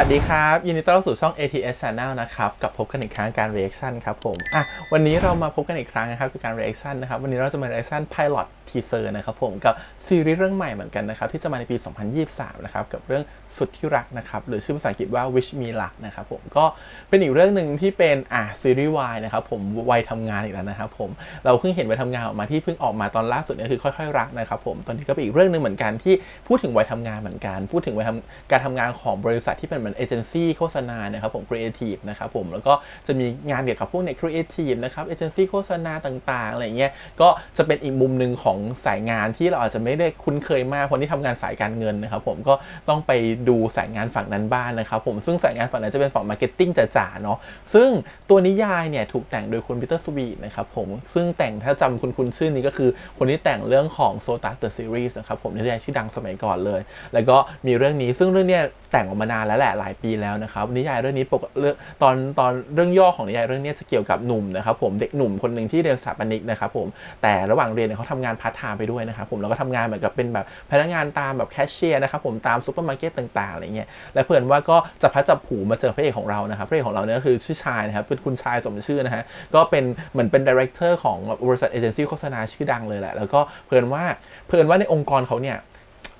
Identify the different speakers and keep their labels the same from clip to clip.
Speaker 1: วัสดีครับ ยินดีต้อนรับสู่ช่อง ATS Channel นะครับกับพบกันอีกครั้งการ reaction ครับผมอะวันนี้เรามาพบกันอีกครั้งนะครับกับการ reaction นะครับวันนี้เราจะมา reaction pilot teaser นะครับผมกับซีรีส์เรื่องใหม่เหมือนกันนะครับที่จะมาในปี 2023 นะครับกับเรื่องสุดที่รักนะครับหรือชื่อภาษาอังกฤษว่า Wish Me Luck นะครับผมก็เป็นอีกเรื่องหนึ่งที่เป็นอะซีรีส์วายนะครับผมวัยทำงานอีกแล้วนะครับผมเราเพิ่งเห็นวัยทำงานออกมาที่เพิ่งออกมาตอนล่าสุดเนี่ยคือค่อยๆรักนะครับผมตอนนี้ก็เป็นอีกเรื่องหนึ่งเหมือนกันที่พูดถึงวัยทำงานเหมือนกัน พูดถึงวัยทำการทำงานของบริษัทที่เป็นเหมือนเอเจนซี่โฆษณานะครับผมครีเอทีฟนะครับผมแล้วก็จะมีงานเกี่ยวกับพวกเนี่ยครีเอทีฟนะครับเอเจนซี่โฆษณาต่างๆอะไรเงี้ยก็จะเป็นอีกมุมหนึ่งของสายงานที่เราอาจจะไม่ได้คุ้นเคยมากคนที่ทำงานสายการเงินนะครับผมก็ต้องไปดูสายงานฝั่งนั้นบ้างนะครับผมซึ่งสายงานฝั่งนั้นจะเป็นฝั่งมาร์เก็ตติ้งจ๋าๆเนาะซึ่งตัวนิยายเนี่ยถูกแต่งโดยคุณปีเตอร์สวีทนะครับผมซึ่งแต่งถ้าจำคุณคุณชื่อนี้ก็คือคนที่แต่งเรื่องของ s o t a s the Series นะครับผมนิยายชื่อดังสมัยก่อนเลย แล้วก็มีเรื่องนี้ซึ่งเรื่องเนี้ยแต่งออกมานานแล้วแหละหลายปีแล้วนะครับนิยายเรื่องนี้ปกเรื่องตอนตอนเรื่องย่อของนิยายเรื่องนี้จะเกี่ยวกับหนุ่มนะครับผมเด็กหนุ่มคนหนึ่งที่เรียนสถาปนิกนะครับผมแต่ระหว่างเรียนเนี่ยเขาทำงานพาร์ทไทม์ไปด้วยนะครับผมแล้วก็ทำงานเหมือนกับเป็นแบบพนักงานตามแบบแคชเชียร์นะครับผมตามซูเปอร์มาร์เก็ตต่างๆอะไรเงี้ยและเพื่อนว่าก็จะพัดจับผูมาเจอพระเอกของเรานะครับพระเอกของเราเนี่ยก็คือชื่อชายนะครับเป็นคุณชายสมชื่อนะฮะก็เป็นเหมือนเป็นดีเรคเตอร์ของบริษัทเอเจนซี่โฆษณาชื่อดังเลยแหละแล้วก็เพื่อนว่าเพื่อนว่าในองค์กรเขาเนี่ย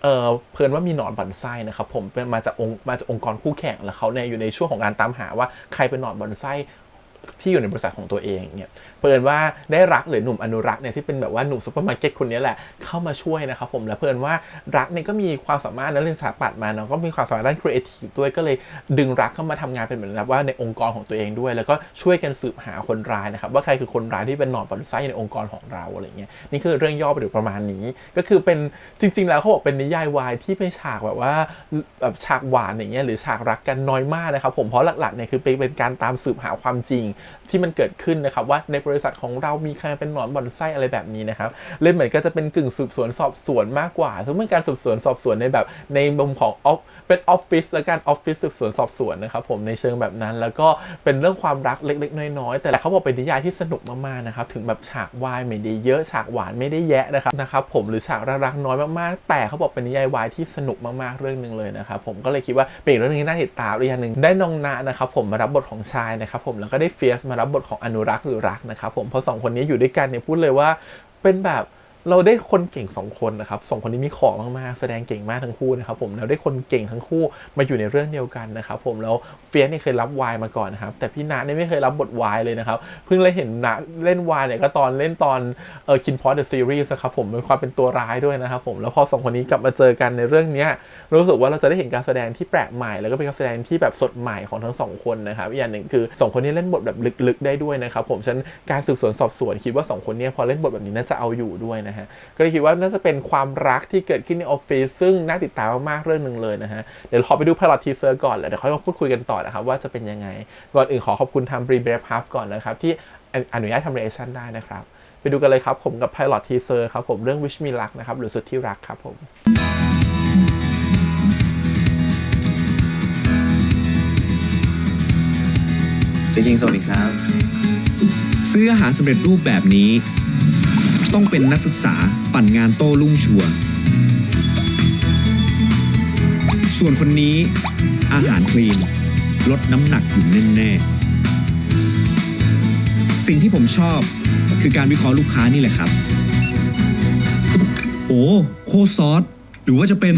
Speaker 1: เออเพิ่นว่ามีหนอนบอนไส้นะครับผมเป็นมาจากองค์มาจากองค์กรคู่แข่งแล้วเขาเนี่ยอยู่ในช่วงของการตามหาว่าใครเป็นหนอนบอนไส้ที่อยู่ในบริษัทของตัวเองเนี่ย เพิ่นว่าได้รักหรือหนุ่มอนุรักษ์เนี่ยที่เป็นแบบว่าหนุ่มซุปเปอร์มาร์เก็ตคนนี้แหละเข้ามาช่วยนะครับผมแล้วเพิ่นว่ารักเนี่ยก็มีความสามารถในเรื่องสถาปัตย์มาเนาะก็มีความสามารถด้านครีเอทีฟด้วยก็เลยดึงรักเข้ามาทำงานเป็นเหมือนแบบว่าในองค์กรของตัวเองด้วย แล้วก็ช่วยกันสืบหาคนร้ายนะครับว่าใครคือคนร้ายที่เป็นหนอนบอนไส้ในองค์กรของเราอะไรเงี้ยนี่คือเรื่องย่อไปถึงประมาณนี้ ก็คือเป็นจริง ๆ แล้วเขาบอกเป็นนิยายวายที่เป็นฉากแบบว่าแบบฉากหวานอย่างเงี้ยหรือฉากรักกันน้อยมากนะครับผมเพราะหลักๆเนี่ยคือเป็นการตามสืบหาความจริง ที่มันเกิดขึ้นนะครับว่าในบริษัทของเรามีใครเป็นหนอนบ่อนไส้อะไรแบบนี้นะครับเลยเหมือนก็จะเป็นกึ่งสืบสวนสอบสวนมากกว่าซึ่งเป็นการสืบสวนสอบสวนในแบบในมุมของออฟเป็นออฟฟิศและการออฟฟิศสืบสวนสอบสวนนะครับผมในเชิงแบบนั้น แล้วก็เป็นเรื่องความรักเล็ก ๆ น้อยๆแต่เขาบอกเป็นนิยายที่สนุกมากๆนะครับถึงแบบฉากวายไม่ได้เยอะฉากหวานไม่ได้แยะนะครับนะครับผมหรือฉากรักน้อยมากๆ แต่เขาบอกเป็นนิยายวายที่สนุกมากๆเรื่องหนึ่งเลยนะครับผมก็เลยคิดว่าเป็นอีกเรื่องหนึงที่น่าติดตามอีกอย่างหนึ่งได้นองนานะครับผมมารับบทของชายนะครับผมแล้วก็ได้เฟียสมารับบทของอนุรักษ์หรือรักนะครับผมเพราะสองคนนี้อยู่ด้วยกันเนี่ยพูดเลยว่าเป็นแบบ เราได้คนเก่งสองคนนะครับสองคนนี้มีของมากๆแสดงเก่งมากทั้งคู่นะครับผมแล้วได้คนเก่งทั้งคู่มาอยู่ในเรื่องเดียวกันนะครับผมแล้วเฟียสเนี่ยเคยรับวายมาก่อนนะครับแต่พี่ณเนี่ยไม่เคยรับบทวายเลยนะครับเพิ่งเลยเห็นณเล่นวายเนี่ยก็ตอนเล่นตอนเออคินพอดเดอะซีรีส์นะครับผมเป็นความเป็นตัวร้ายด้วยนะครับผมแล้วพอสองคนนี้กลับมาเจอกันในเรื่องเนี้ยรู้สึกว่าเราจะได้เห็นการแสดงที่แปลกใหม่แล้วก็เป็นการแสดงที่แบบสดใหม่ของทั้งสองคนนะครับอีกอย่างหนึ่งคือสองคนนี้เล่นบทแบบลึกๆได้ด้วยนะครับผมฉันการสืบสวนสอบสวนคิดว่าสองคนนี้พอเล่นบทแบบนี้น่าจะเอาอยู่ด้วยนะฮะก็เลยคิดว่าน่าจะเป็นความรักที่เกิดขึ้นในออฟฟิศซึ่งน่าติดตามมากๆเรื่องหนึ่งเลยนะฮะเดี๋ยวขอไปดูพลอตทีเซอร์ก่อนแล้วเดี๋ยวค่อยมาพูดคุยกันต่อนะครับว่าจะเป็นยังไง ก่อนอื่นขอขอบคุณทางบรีเบรฟฮับก่อนนะครับที่อนุญาตทำเรชั่นได้นะครับ ไปดูกันเลยครับผมกับ Pilot Teaser ครับผมเรื่อง Wish Me Luck นะครับหรือสุดที่รักครับผม
Speaker 2: จะยิงสวัสดีครับ
Speaker 3: ซื้ออาหารสำเร็จรูปแบบนี้ ต้องเป็นนักศึกษาปั่นงานโต้รุ่งชัวร์ส่วนคนนี้อาหารคลีน ลดน้ำหนักอยู่แน่ๆสิ่งที่ผมชอบคือการวิเคราะห์ลูกค้านี่แหละครับ โอ้โคตรซอส หรือว่าจะเป็น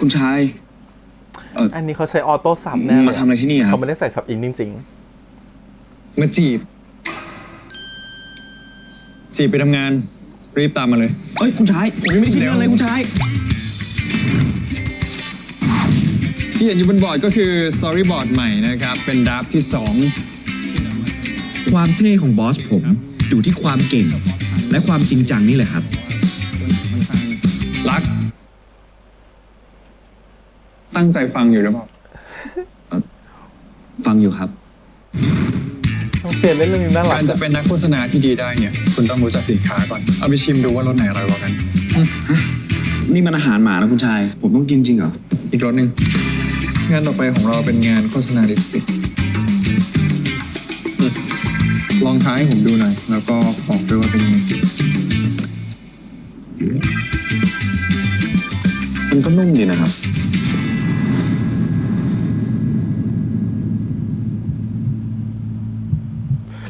Speaker 2: คุณชาย
Speaker 1: อันนี้เขาใช้ออโต้ซับแน่เลย
Speaker 2: มาทำอะไรที่นี่อะครับ
Speaker 1: เขาไม่ได้ใส่ซับอินจริง
Speaker 4: มาจีบ จีบไปทำงาน รีบตามมาเลย
Speaker 2: เอ้ยคุณชายผมยังไม่ได้คิดเรื่องอะไรคุณชาย
Speaker 4: ที่เห็นอยู่บนบอร์ดก็คือ storyboard ใหม่นะครับ เป็นดราฟที่
Speaker 3: ความเท่ของบอสผมอยู่ที่ความเก่ง และความจริงจังนี่แหละครับ
Speaker 4: 2 รัก ตั้งใจฟังอยู่หรือเปล่า
Speaker 2: ฟังอยู่ครับ
Speaker 1: ๆต้อง เปลี่ยนเล่นเรื่องนี้น่ารั
Speaker 4: กากรจะเป็นนักโฆษณาที่ดีได้เนี่ย คุณต้องรู้จักสินค้าก่อน เอาไปชิมดูว่ารสไหนอร่อยกว่ากัน
Speaker 2: นี่มันอาหารหมานะคุณชาย ผมต้องกินจริงเหรอ
Speaker 4: อีกรสหนึ่งงานต่อไปของเราเป็นงานโฆษณาลิปสติกอืมลองท้ายให้ผมดูหน่อย แล้วก็บอกด้วยว่าเป็นยังไง
Speaker 2: มันก็นุ่มดีนะครับ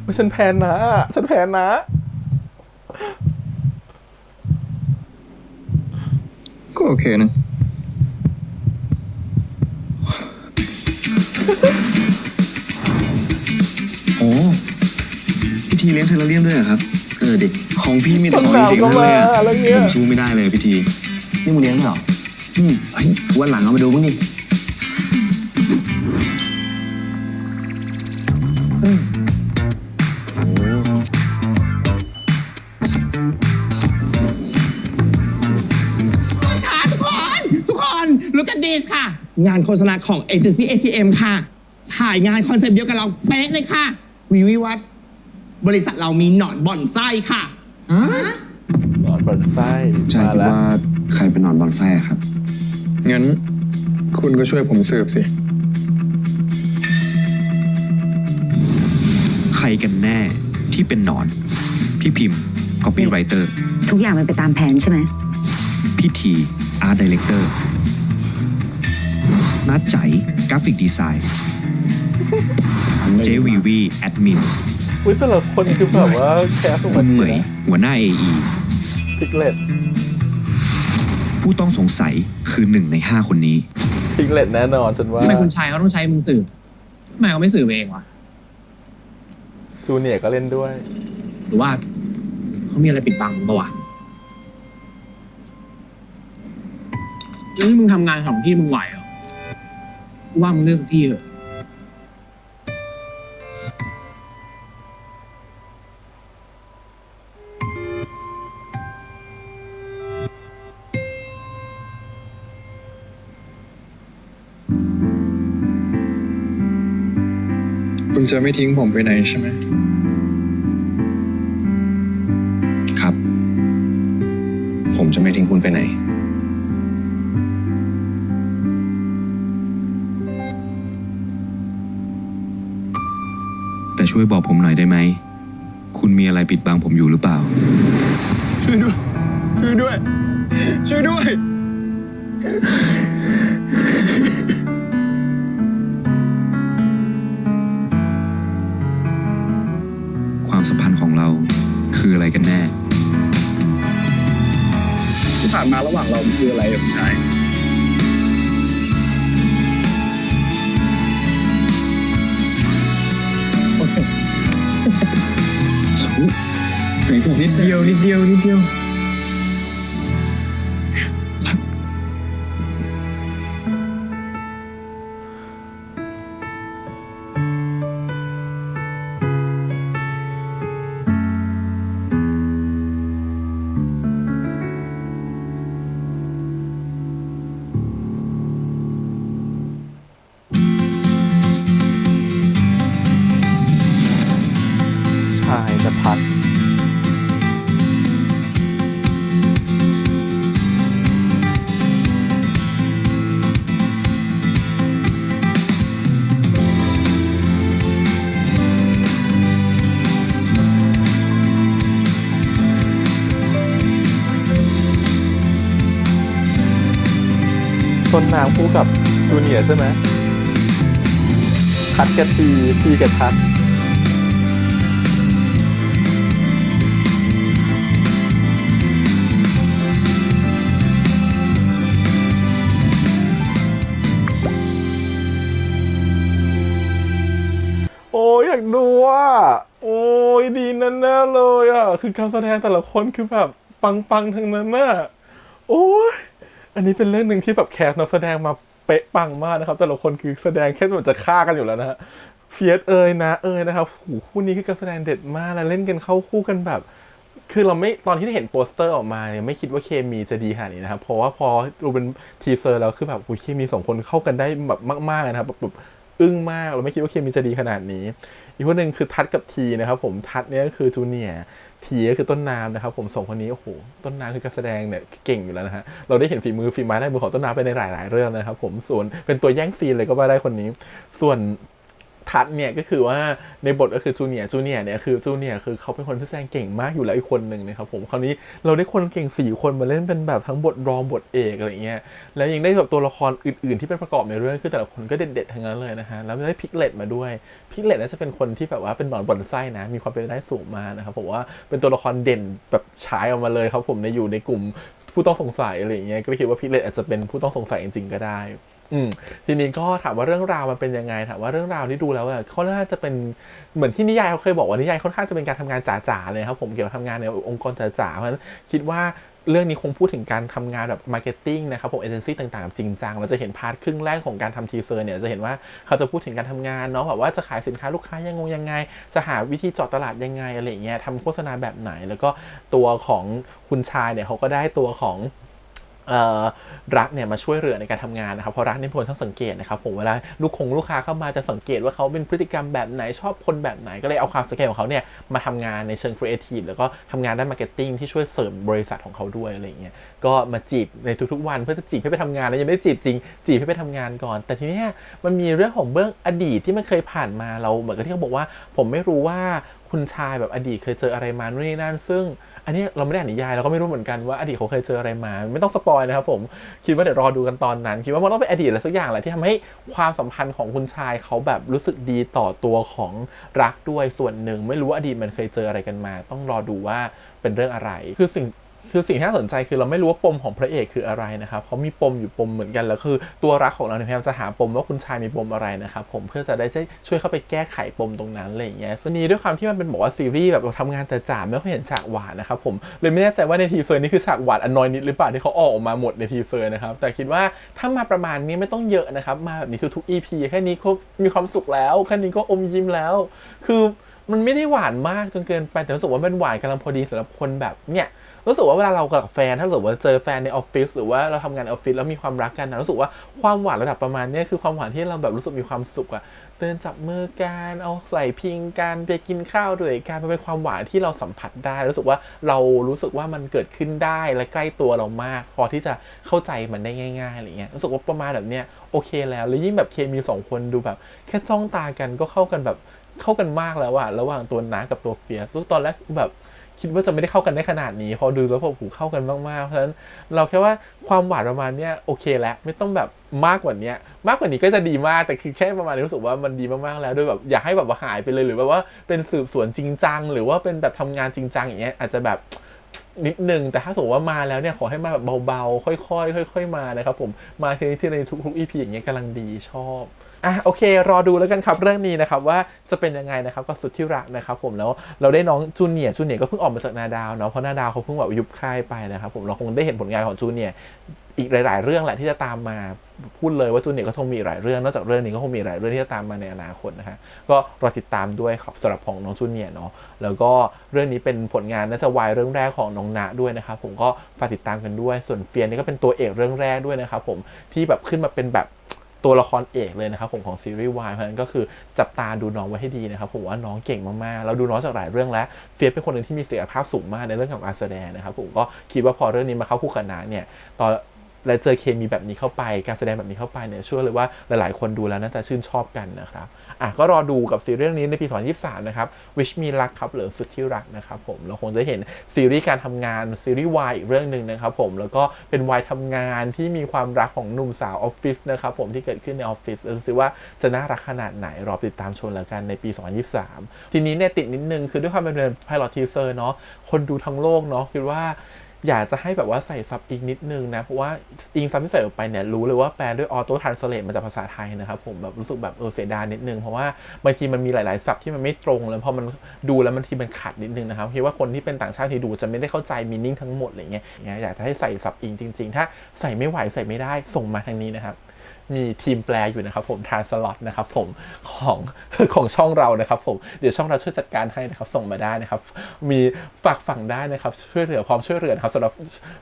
Speaker 1: ว่าฉันแพ้นะ ฉันแพ้นะ
Speaker 4: ก็โอเคนะ
Speaker 2: โอ้พิธีเลี้ยงเทอร์เรียมด้วยเหรอครับ เออดิของพี่มีแต่
Speaker 1: ต้
Speaker 2: ข
Speaker 1: น
Speaker 2: องจริงๆ
Speaker 1: น้ำก็
Speaker 2: ทั้งนั้นเลยอะ
Speaker 1: มาแล้วเนี่ย
Speaker 2: ผมสู้ไม่ได้เลยพิธี
Speaker 5: นี่มึงเลี้ยงด้วยเหรอ
Speaker 2: อืม
Speaker 5: เฮ้ยวันหลังเอามาดูบ้างดิ
Speaker 6: งานโฆษณาของ agency ATM ค่ะ ถ่ายงานคอนเซปต์เดียวกับเราเป๊ะเลยค่ะ วิวิวัฒน์บริษัทเรามีหนอนบ่อนไส้ค่ะฮะ
Speaker 1: หนอนบอนไส้
Speaker 2: ใช่
Speaker 1: มา
Speaker 2: คิด
Speaker 1: แล้ว
Speaker 2: ว่าใครเป็นหนอนบอนไส้อะครับ
Speaker 4: งั้น คุณก็ช่วยผมสืบสิ
Speaker 3: ใครกันแน่ที่เป็นหนอน พี่พิมพ์ copywriter
Speaker 7: ทุกอย่างมันไปตามแผนใช่ไหม
Speaker 3: พี่ที art director นัดใจกราฟิกดีไซน์ เจวีวีแอดมิน
Speaker 1: อุ้ยแต่ละคนคือแบบว่าแคสออก
Speaker 3: คุ
Speaker 1: มา
Speaker 3: ณ
Speaker 1: ดี
Speaker 3: เหมย
Speaker 1: นะ
Speaker 3: หัวหน้า AE
Speaker 1: พิกเลต
Speaker 3: ผู้ต้องสงสัยคือหนึ่งในห้าคนนี้
Speaker 1: พิกเลตแน่นอนฉันว่า
Speaker 8: ทำไมคุณชายเขาต้องใช้มึงสืบทำไมเขาไม่สืบเองวะ
Speaker 1: จูเนียร์ก็เล่นด้วย
Speaker 8: หรือว่าเขามีอะไรปิดบังมึงปะวะแล้วที่มึงทำงานสองที่มึงไหวเหรอกู ว่ามึงเลือกสักที่เถอะ
Speaker 4: คุณจะไม่ทิ้งผมไปไหนใช่ไหม
Speaker 2: ครับ ผมจะไม่ทิ้งคุณไปไหน
Speaker 3: ช่วยบอกผมหน่อยได้ไหม คุณมีอะไรปิดบังผมอยู่หรือเปล่า
Speaker 4: ช่วยด้วย ช่วยด้วย ช่วยด้วย
Speaker 3: ความสัมพันธ์ของเราคืออะไรกันแน่
Speaker 8: ที่ผ่านมาระหว่างเราคืออะไรคุณชาย
Speaker 4: นิดเดียวนิดเดียวนิดเดียว
Speaker 1: ชายนภัท ต้นน้ำคู่กับจูเนียร์ใช่ไหมทัดกับทีทีกับทัดโอ้ยอยากดูอะโอ้ยดีแน่เลยอะ คือการแสดงแต่ละคนคือแบบปังๆทั้งนั้นน่ะ โอ้ย อันนี้เป็นเรื่องหนึ่งที่แบบแคสนักแสดงมาเป๊ะปังมากนะครับ แต่ละคนคือแสดงแค่เหมือนจะฆ่ากันอยู่แล้วนะฮะเฟียสเอยนะเอยนะครับโอ้โหคู่นี้คือการแสดงเด็ดมากแล้วเล่นกันเข้าคู่กันแบบ คือเราไม่ตอนที่เห็นโปสเตอร์ออกมาเนี่ยไม่คิดว่าเคมีจะดีขนาดนี้นะครับเพราะว่าพอดูเป็นทีเซอร์แล้วคือแบบอุ้ยเคมีสองคนเข้ากันได้แบบมากๆนะครับแบบแบบอึ้งมากเราไม่คิดว่าเคมีจะดีขนาดนี้ อีกคนหนึ่งคือทัดกับทีนะครับผมทัดเนี่ยก็คือจูเนียร์ ทีก็คือต้นน้ำนะครับ ผมสองคนนี้โอ้โหต้นน้ำคือการแสดงเนี่ยเก่งอยู่แล้วนะฮะเราได้เห็นฝีมือฝีไม้ลายมือของต้นน้ำไปในหลาย ๆ เรื่องนะครับ ผมส่วนเป็นตัวแย่งซีนเลยก็ว่าได้คนนี้ ส่วน ทัดเนี่ยก็คือว่าในบทก็คือจูเนียร์จูเนียร์เนี่ยคือจูเนียร์คือเขาเป็นคนที่แสดงเก่งมากอยู่แล้วอีกคนหนึ่งนะครับผมคราวนี้เราได้คนเก่งสี่คนมาเล่นเป็นแบบทั้งบทรองบทเอกอะไรเงี้ยแล้วยังได้แบบตัวละครอื่นๆ ที่เป็นประกอบในเรื่องคือแต่ละคนก็เด็ดๆทั้งนั้นเลยนะฮะแล้วได้พิกเลตมาด้วยพิกเลตน่าจะเป็นคนที่แบบว่าเป็นหนอนบอนไส้นะมีความเป็นไปได้สูงมากนะครับผมว่าเป็นตัวละครเด่นแบบฉายออกมาเลยครับผมในอยู่ในกลุ่มผู้ต้องสงสัยอะไรเงี้ยก็คิดว่าพิกเลตอาจจะเป็นผู้ต้องสงสัยจริงๆก็ได้ อืมทีนี้ก็ถามว่าเรื่องราวมันเป็นยังไงถามว่าเรื่องราวที่ดูแล้วอะเขาน่าจะเป็นเหมือนที่นิยายเขาเคยบอกว่านิยายค่อนข้างจะเป็นการทำงานจ๋าๆเลยครับผมเกี่ยวกับทำงานในองค์กรจ๋าๆเพราะฉะนั้นคิดว่าเรื่องนี้คงพูดถึงการทำงานแบบมาร์เก็ตติ้งนะครับผมเอเจนซี่ต่างๆจริงจังเราจะเห็นพาร์ทครึ่งแรกของการทำทีเซอร์เนี่ยจะเห็นว่าเขาจะพูดถึงการทำงานเนาะแบบว่าจะขายสินค้าลูกค้ายังไงยังไง จะหาวิธีเจาะตลาดยังไงอะไรเงี้ยทำโฆษณาแบบไหน แล้วก็ตัวของคุณชายเนี่ยเขาก็ได้ตัวของ รักเนี่ยมาช่วยเหลือในการทำงานนะครับเพราะรักเนี่ยเป็นคนช่างสังเกตนะครับผมเวลาลูกคงลูกค้าเข้ามาจะสังเกตว่าเขาเป็นพฤติกรรมแบบไหนชอบคนแบบไหนก็เลยเอาความสังเกตของเขาเนี่ยมาทำงานในเชิงครีเอทีฟแล้วก็ทำงานด้านมาร์เก็ตติ้งที่ช่วยเสริมบริษัทของเขาด้วยอะไรเงี้ยก็มาจีบในทุกๆวันเพื่อจะจีบให้ไปทำงานแล้วยังไม่ได้จีบจริง จีบให้ไปทำงานก่อน แต่ทีเนี้ยมันมีเรื่องของเบื้องอดีตที่มันเคยผ่านมาเราเหมือนกับที่เขาบอกว่า ผมไม่รู้ว่าคุณชายแบบอดีตเคยเจออะไรมานู่นนี่นั่นซึ่ง อันนี้เราไม่ได้อ่านนิยายเราก็ไม่รู้เหมือนกันว่าอดีตเขาเคยเจออะไรมา ไม่ต้องสปอยนะครับผมคิดว่าเดี๋ยวรอดูกันตอนนั้น คิดว่ามันต้องเป็นอดีตอะไรสักอย่างแหละที่ทำให้ความสัมพันธ์ของคุณชายเขาแบบรู้สึกดีต่อตัวของรักด้วยส่วนหนึ่ง ไม่รู้ว่าอดีตมันเคยเจออะไรกันมา ต้องรอดูว่าเป็นเรื่องอะไร คือสิ่ง คือสิ่งที่น่าสนใจคือเราไม่รู้ว่าปมของพระเอกคืออะไรนะครับเขามีปมอยู่ปมเหมือนกันแล้วคือ ตัวรักของเราเนี่ยพยายามจะหาปมว่าคุณชายมีปมอะไรนะครับผมเพื่อจะได้ช่วยเข้าไปแก้ไขปมตรงนั้นอะไรอย่างเงี้ยส่วนนี้ด้วยความที่มันเป็นบอกว่าซีรีส์แบบเราทำงานแต่จ่าไม่ค่อยเห็นฉากหวานนะครับผมเลยไม่แน่ใจว่าในทีเซอร์นี่คือฉากหวานอันน้อยนิดหรือเปล่าที่เขาออกมาหมดในทีเซอร์นะครับแต่คิดว่าถ้ามาประมาณนี้ไม่ต้องเยอะนะครับมาแบบนี้ทุก EP แค่นี้ก็มีความสุขแล้วแค่นี้ก็อมยิ้มแล้ว คือมันไม่ได้หวานมากจนเกินไปแต่รู้สึกว่ามันหวานกำลังพอดีสำหรับคนแบบเนี่ย รู้สึกว่าเวลาเรากับแฟน ถ้ารู้สึกว่าเจอแฟนในออฟฟิศหรือว่าเราทำงานออฟฟิศแล้วมีความรักกันนะรู้สึกว่าความหวานระดับประมาณนี้คือความหวานที่เราแบบรู้สึกมีความสุขอะเดินจับมือกันเอาใส่พิงกันไปกินข้าวด้วยกันมันเป็นความหวานที่เราสัมผัสได้ รู้สึกว่าเรารู้สึกว่ามันเกิดขึ้นได้และใกล้ตัวเรามาก พอที่จะเข้าใจมันได้ง่ายๆอะไรเงี้ยรู้สึกว่าประมาณแบบเนี้ยโอเคแล้วแล้วยิ่งแบบเคมีสองคนดูแบบ แค่จ้องตากันก็เข้ากันแบบเข้ากันมากแล้วอะระหว่างตัวน้ากับตัวเฟียสตอนแรกแบบ คิดว่าจะไม่ได้เข้ากันได้ขนาดนี้ พอดูแล้วผูเข้ากันมากๆเพราะฉะนั้นเราแค่ว่าความหวานประมาณเนี้ยโอเคแล้วไม่ต้องแบบมากกว่านี้มากกว่านี้ก็จะดีมากแต่คือแค่ประมาณนี้รู้สึกว่ามันดีมากๆแล้วโดยแบบอยากให้แบบว่าหายไปเลยหรือแบบว่าเป็นสืบสวนจริงจังหรือว่าเป็นแบบทำงานจริงจังอย่างเงี้ยอาจจะแบบนิดนึงแต่ถ้าสมมติว่ามาแล้วเนี่ยขอให้มาแบบเบาๆ ค่อยๆค่อย ๆ มานะครับผมมาทีละทีในทุกๆ EP อย่างเงี้ยกำลังดีชอบ อะโอเค รอดูแล้วกันครับเรื่องนี้นะครับว่าจะเป็นยังไงนะครับก็สุดที่รักนะครับผมแล้วเราได้น้องจูเนียร์จูเนียร์ก็เพิ่งออกมาจากนาดาวเนาะเพราะนาดาวเขาเพิ่งแบบยุบค่ายไปนะครับผมเราคงได้เห็นผลงานของจูเนียร์อีกหลาย ๆ เรื่องแหละที่จะตามมาพูดเลยว่าจูเนียร์ก็คงมีหลายเรื่องนอกจากเรื่องนี้ก็คงมีหลายเรื่องที่จะตามมาในอนาคตนะฮะก็รอติดตามด้วยครับสำหรับของน้องจูเนียร์เนาะแล้วก็เรื่องนี้เป็นผลงานน่าจะวายเรื่องแรกของน้องณด้วยนะครับผมก็ฝากติดตามกันด้วยส่วนเฟียนนี่ก็เป็นตัวเอกเรื่องแรกด้วยนะครับผมที่แบบขึ้นมาเป็นแบบ ตัวละครเอกเลยนะครับผมของซีรีส์วายเพราะฉะนั้นก็คือจับตาดูน้องไว้ให้ดีนะครับผมว่าน้องเก่งมากๆเราดูน้องจากหลายเรื่องแล้วเฟียสเป็นคนหนึ่งที่มีศักยภาพสูงมากในเรื่องของการแสดงนะครับผมก็คิดว่าพอเรื่องนี้มาเข้าคู่กันนะเนี่ยตอนและเจอเคมีแบบนี้เข้าไป การแสดงแบบนี้เข้าไปเนี่ยเชื่อเลยว่าหลายๆ คนดูแล้วน่าจะชื่นชอบกันนะครับ อะก็รอดูกับซีรีส์เรื่องนี้ในปี 2023 นะครับ Wish Me Luck ครับหรือสุดที่รักนะครับผมเราคงจะเห็นซีรีส์การทำงานซีรีส์วายอีกเรื่องหนึ่งนะครับผมแล้วก็เป็นวายทำงานที่มีความรักของหนุ่มสาวออฟฟิศนะครับผมที่เกิดขึ้นในออฟฟิศแล้วดูซิว่าจะน่ารักขนาดไหนรอติดตามชมแล้วกันในปี 2023 ทีนี้เนี่ยติดนิดนึงคือด้วยความเป็นไพลอตทีเซอร์เนาะคนดูทั้งโลกเนาะคิดว่า อยากจะให้แบบว่าใส่ซับอีกนิดนึงนะ เพราะว่าอิงซับที่ใส่ออกไปเนี่ยรู้เลยว่าแปลด้วยออโต้ทรานสเลตมาจากภาษาไทยนะครับผมแบบรู้สึกแบบเออเสียดายนิดนึง เพราะว่าบางทีมันมีหลาย ๆ ซับที่มันไม่ตรงแล้วพอมันดูแล้วบางทีมันขัดนิดนึงนะครับคิดว่าคนที่เป็นต่างชาติที่ดูจะไม่ได้เข้าใจมีนิ่งทั้งหมดอะไรเงี้ยเนี่ยอยากจะให้ใส่ซับอิงจริง ๆ ถ้าใส่ไม่ไหวใส่ไม่ได้ส่งมาทางนี้นะครับ มีทีมแปลอยู่นะครับผมทานสล็อตนะครับผมของของช่องเรานะครับผมเดี๋ยวช่องเราช่วยจัดการให้นะครับส่งมาได้นะครับ มีฝากฝั่งได้นะครับช่วยเหลือพร้อมช่วยเหลือนะครับสำหรับ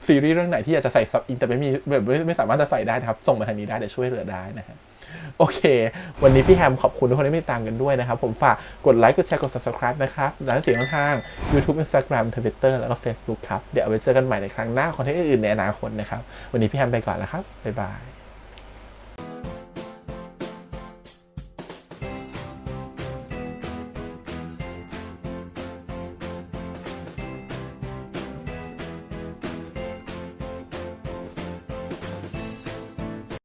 Speaker 1: ซีรีส์เรื่องไหนที่อยากจะใส่ซับอินแต่ไม่มีแบบไม่ไม่สามารถจะใส่ได้นะครับส่งมาทางนี้ได้เดี๋ยวช่วยเหลือได้นะฮะโอเค วันนี้พี่แฮมขอบคุณทุกคนที่ติดตามกันด้วยนะครับ ผมฝากกดไลค์ กดแชร์ กด subscribe นะครับและเสียงทาง YouTube Instagram Twitter แล้วก็ Facebook ครับ เดี๋ยวเอาไว้เจอกันใหม่ในครั้งหน้าคอนเทนต์อื่นๆในอนาคตนะครับ วันนี้พี่แฮมไปก่อนแล้วครับ บ๊ายบาย